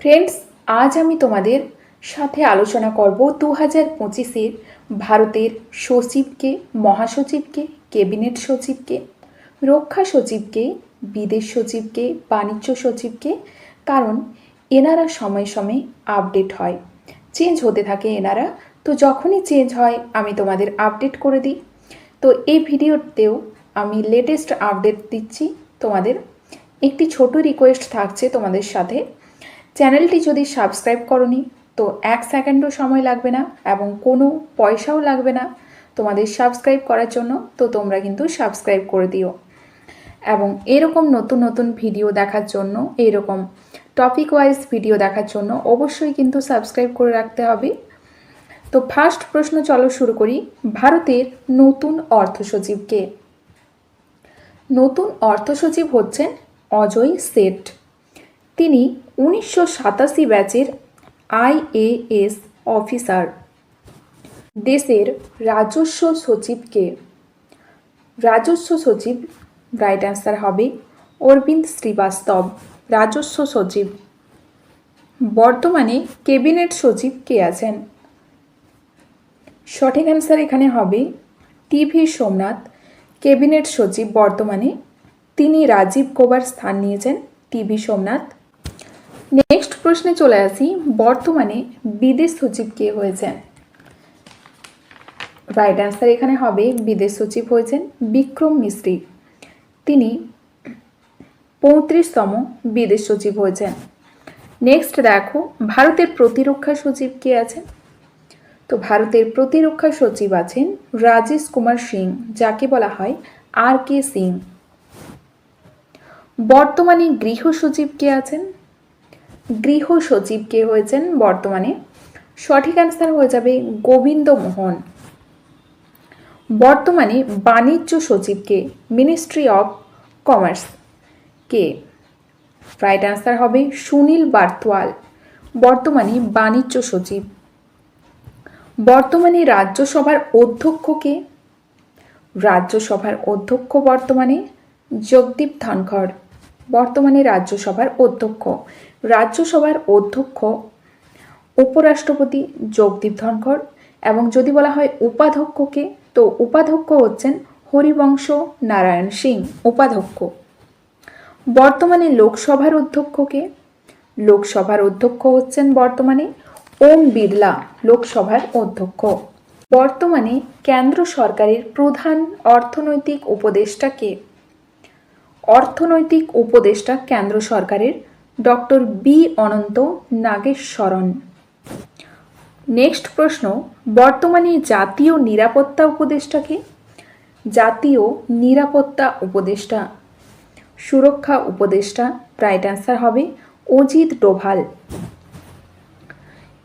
Friends আজ আমি তোমাদের সাথে আলোচনা করব দু হাজার পঁচিশের ভারতের সচিবকে, মহাসচিবকে, ক্যাবিনেট সচিবকে, রক্ষা সচিবকে, বিদেশ সচিবকে, বাণিজ্য সচিবকে, কারণ এনারা সময় সময়ে আপডেট হয়। চেঞ্জ হতে থাকে এনারা। তো যখনই চেঞ্জ হয়, আমি তোমাদের আপডেট করে দিই। তো এই ভিডিওতেও আমি লেটেস্ট আপডেট দিচ্ছি। তোমাদের একটি ছোট রিকোয়েস্ট থাকছে তোমাদের সাথে। চ্যানেলটি যদি সাবস্ক্রাইব করনি, তো এক সেকেন্ডও সময় লাগবে না এবং কোনো পয়সাও লাগবে না তোমাদের সাবস্ক্রাইব করার জন্য, তো তোমরা কিন্তু সাবস্ক্রাইব করে দিও। এবং এরকম নতুন নতুন ভিডিও দেখার জন্য, এরকম টপিক ওয়াইজ ভিডিও দেখার জন্য অবশ্যই কিন্তু সাবস্ক্রাইব করে রাখতে হবে। তো ফার্স্ট প্রশ্ন চলো শুরু করি, ভারতের নতুন অর্থ সচিবকে নতুন অর্থ সচিব হচ্ছেন অজয় সেঠ। তিনি উনিশশো সাতাশি ব্যাচের আইএএস অফিসার। দেশের রাজস্ব সচিবকে। রাজস্ব সচিব রাইট অ্যান্সার হবে অরবিন্দ শ্রীবাস্তব, রাজস্ব সচিব। বর্তমানে ক্যাবিনেট সচিব কে আছেন? সঠিক অ্যান্সার এখানে হবে টিভি সোমনাথ, ক্যাবিনেট সচিব বর্তমানে। তিনি রাজীব কোবার স্থান নিয়েছেন টিভি সোমনাথ। নেক্সট প্রশ্নে চলে আসি, বর্তমানে বিদেশ সচিব কে হয়েছেন? রাইট অ্যান্সার এখানে হবে, বিদেশ সচিব হয়েছেন বিক্রম মিস্ত্রি। তিনি পঁয়ত্রিশতম বিদেশ সচিব হয়েছেন। নেক্সট দেখো, ভারতের প্রতিরক্ষা সচিব কে আছেন? তো ভারতের প্রতিরক্ষা সচিব আছেন রাজেশ কুমার সিং, যাকে বলা হয় আর কে সিং। বর্তমানে গৃহ সচিব কে আছেন? গৃহ সচিব কে হয়েছেন বর্তমানে? সঠিক অ্যান্সার হয়ে যাবে গোবিন্দ মোহন বর্তমানে বাণিজ্য সচিবকে মিনিস্ট্রি অফ কমার্স কে? রাইট অ্যান্সার হবে সুনীল বার্তওয়াল বর্তমানে বাণিজ্য সচিব। বর্তমানে রাজ্যসভার অধ্যক্ষকে রাজ্যসভার অধ্যক্ষ বর্তমানে জগদীপ ধনখড়। বর্তমানে রাজ্যসভার অধ্যক্ষ। রাজ্যসভার অধ্যক্ষ, উপরাষ্ট্রপতি জগদীপ ধনখড় এবং যদি বলা হয় উপাধ্যক্ষকে, তো উপাধ্যক্ষ হচ্ছেন হরিবংশ নারায়ণ সিং, উপাধ্যক্ষ। বর্তমানে লোকসভার অধ্যক্ষকে, লোকসভার অধ্যক্ষ হচ্ছেন বর্তমানে ওম বিড়লা লোকসভার অধ্যক্ষ। বর্তমানে কেন্দ্র সরকারের প্রধান অর্থনৈতিক উপদেষ্টাকে অর্থনৈতিক উপদেষ্টা কেন্দ্র সরকারের doctor B Anantha Nageswaran next প্রশ্ন, বর্তমানে জাতীয় নিরাপত্তা উপদেষ্টাকে জাতীয় নিরাপত্তা উপদেষ্টা, সুরক্ষা উপদেষ্টা, রাইট অ্যান্সার হবে অজিত ডোভাল।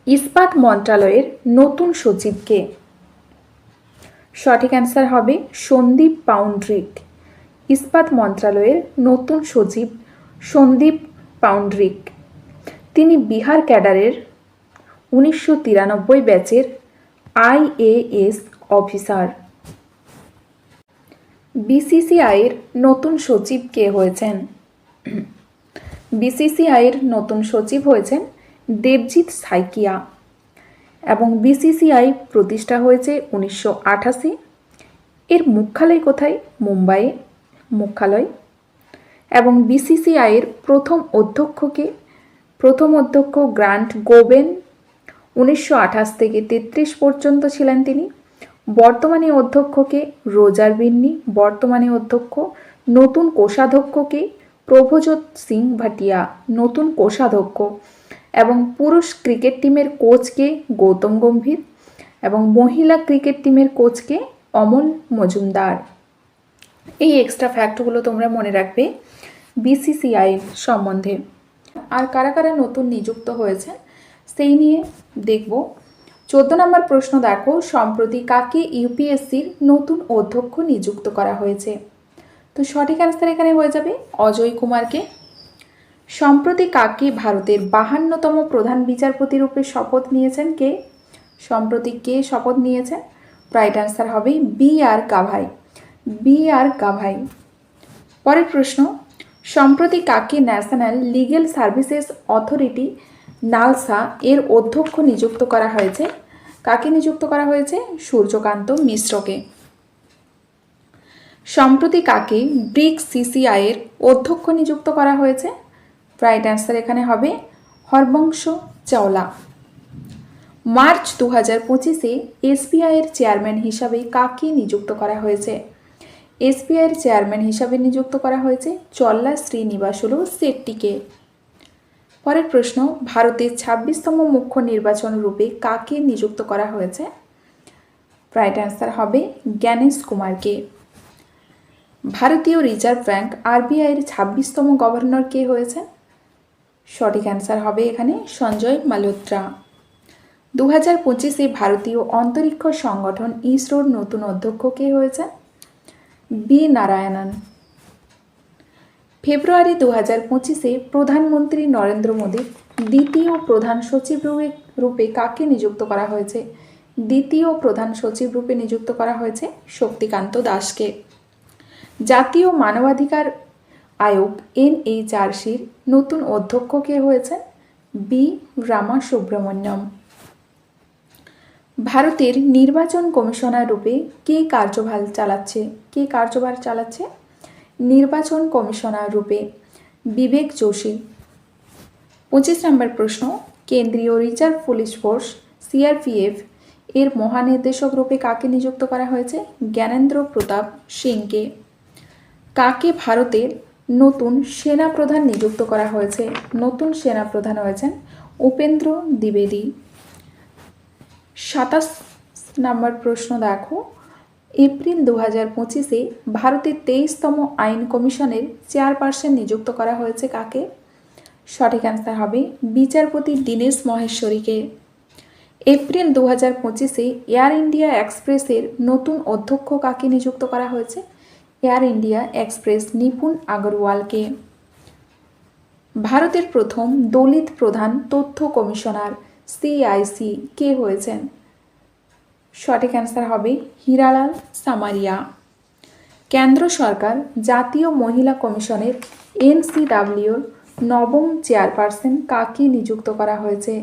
ইস্পাত মন্ত্রণালয়ের নতুন সচিবকে সঠিক অ্যান্সার হবে সন্দীপ পাউন্ড্রিক। ইস্পাত মন্ত্রণালয়ের নতুন সচিব সন্দীপ পাউন্ড্রিক। তিনি বিহার ক্যাডারের উনিশশো তিরানব্বই ব্যাচের আইএএস অফিসার। বিসিসিআইয়ের নতুন সচিব কে হয়েছেন? বিসিসিআইয়ের নতুন সচিব হয়েছেন দেবজিৎ সাইকিয়া এবং বিসিসিআই প্রতিষ্ঠা হয়েছে উনিশশো আঠাশি এর মুখ্যালয় কোথায়? মুম্বাইয়ে। মুখ্যালয় এবং বিসিসিআইয়ের প্রথম অধ্যক্ষকে, প্রথম অধ্যক্ষ গ্রান্ট গোবেন উনিশশো আঠাশ থেকে তেত্রিশ পর্যন্ত ছিলেন তিনি। বর্তমানে অধ্যক্ষকে রোজার বিন্নি, বর্তমানে অধ্যক্ষ নতুন কোষাধ্যক্ষকে প্রভজোৎ সিং ভাটিয়া, নতুন কোষাধ্যক্ষ এবং পুরুষ ক্রিকেট টিমের কোচকে গৌতম গম্ভীর এবং মহিলা ক্রিকেট টিমের কোচকে অমল মজুমদার। এই এক্সট্রা ফ্যাক্টগুলো তোমরা মনে রাখবে বিসিসিআই সম্বন্ধে। আর কারা কারা নতুন নিযুক্ত হয়েছে, সেই নিয়ে দেখব। চোদ্দ নম্বর প্রশ্ন দেখো, সম্প্রতি কাকে ইউপিএসসির নতুন অধ্যক্ষ নিযুক্ত করা হয়েছে? তো সঠিক অ্যান্সার এখানে হয়ে যাবে অজয় কুমারকে। সম্প্রতি কাকে ভারতের বাহান্নতম প্রধান বিচারপতি রূপে শপথ নিয়েছেন কে? সম্প্রতি কে শপথ নিয়েছেন রাইট অ্যান্সার হবে B R Gavai. B R Gavai. পরের প্রশ্ন, সম্প্রতি কাকে national legal services authority NALSA এর অধ্যক্ষ নিযুক্ত করা হয়েছে। কাকে নিযুক্ত করা হয়েছে? সূর্যকান্ত মিশ্রকে। সম্প্রতি কাকে ব্রিক্স সিসিআইয়ের অধ্যক্ষ নিযুক্ত করা হয়েছে? রাইট অ্যান্সার এখানে হবে হরবংশ চাওলা। মার্চ দু হাজার পঁচিশে এসবিআইয়ের চেয়ারম্যান হিসাবে কাকে নিযুক্ত করা হয়েছে? এসবিআইয়ের চেয়ারম্যান হিসাবে নিযুক্ত করা হয়েছে চল্লা শ্রীনিবাসুলু শেট্টিকে পরের প্রশ্ন, ভারতের ছাব্বিশতম মুখ্য নির্বাচন রূপে কাকে নিযুক্ত করা হয়েছে? রাইট অ্যান্সার হবে জ্ঞানেশ কুমারকে। ভারতীয় রিজার্ভ ব্যাংক আরবিআইয়ের ছাব্বিশতম গভর্নর কে হয়েছে? সঠিক অ্যান্সার হবে এখানে সঞ্জয় মালহোত্রা। দু হাজার পঁচিশে ভারতীয় অন্তরিক্ষ সংগঠন ইসরোর নতুন অধ্যক্ষ কে হয়েছেন বি নারায়ণন। ফেব্রুয়ারি দু হাজার পঁচিশে প্রধানমন্ত্রী নরেন্দ্র মোদী দ্বিতীয় প্রধান সচিব রূপে কাকে নিযুক্ত করা হয়েছে? দ্বিতীয় প্রধান সচিব রূপে নিযুক্ত করা হয়েছে শক্তিকান্ত দাসকে। জাতীয় মানবাধিকার আয়োগ এন এনএইচআরসির নতুন অধ্যক্ষ কে হয়েছেন? বি রামা সুব্রমণ্যম। ভারতের নির্বাচন কমিশনার রূপে কে কার্যভার চালাচ্ছে? কে কার্যভার চালাচ্ছে? নির্বাচন কমিশনার রূপে বিবেক যোশী। পঁচিশ নম্বর প্রশ্ন, কেন্দ্রীয় রিজার্ভ পুলিশ ফোর্স, সিআরপিএফ, এর মহানির্দেশক রূপে কাকে নিযুক্ত করা হয়েছে? জ্ঞানেন্দ্র প্রতাপ সিংকে। কাকে ভারতের নতুন সেনাপ্রধান নিযুক্ত করা হয়েছে? নতুন সেনাপ্রধান হয়েছেন উপেন্দ্র দ্বিবেদী। সাতাশ নাম্বার প্রশ্ন দেখো। এপ্রিল দু হাজার পঁচিশে ভারতের তেইশতম আইন কমিশনের চেয়ারপারসন নিযুক্ত করা হয়েছে কাকে? সঠিক অ্যান্সার হবে বিচারপতি দীনেশ মহেশ্বরীকে। এপ্রিল দু হাজার পঁচিশে এয়ার ইন্ডিয়া এক্সপ্রেসের নতুন অধ্যক্ষ কাকে নিযুক্ত করা হয়েছে? এয়ার ইন্ডিয়া এক্সপ্রেস নিপুণ আগরওয়ালকে। ভারতের প্রথম দলিত প্রধান তথ্য কমিশনার সিআইসি কে হয়েছেন? সঠিক অ্যান্সার হবে হীরালাল সামারিয়া। কেন্দ্র সরকার জাতীয় মহিলা কমিশনের এনসিডাব্লিউর নবম চেয়ারপারসন কাকে নিযুক্ত করা হয়েছে?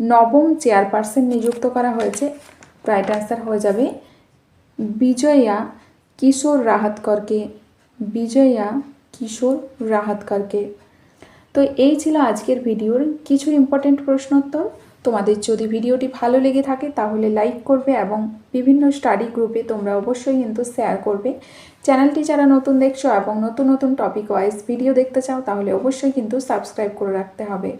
নবম চেয়ারপারসন নিযুক্ত করা হয়েছে রাইট অ্যান্সার হয়ে যাবে বিজয়া কিশোর রাহাতকরকে। বিজয়া কিশোর রাহাতকরকে। তো এই ছিল আজকের ভিডিওর কিছু ইম্পর্টেন্ট প্রশ্নোত্তর। তোমাদের যদি ভিডিওটি ভালো লেগে থাকে তাহলে লাইক করবে এবং বিভিন্ন স্টাডি গ্রুপে তোমরা অবশ্যই কিন্তু শেয়ার করবে। চ্যানেলটি যারা নতুন দেখছ এবং নতুন নতুন টপিক ওয়াইজ ভিডিও দেখতে চাও তাহলে অবশ্যই কিন্তু সাবস্ক্রাইব করে রাখতে হবে।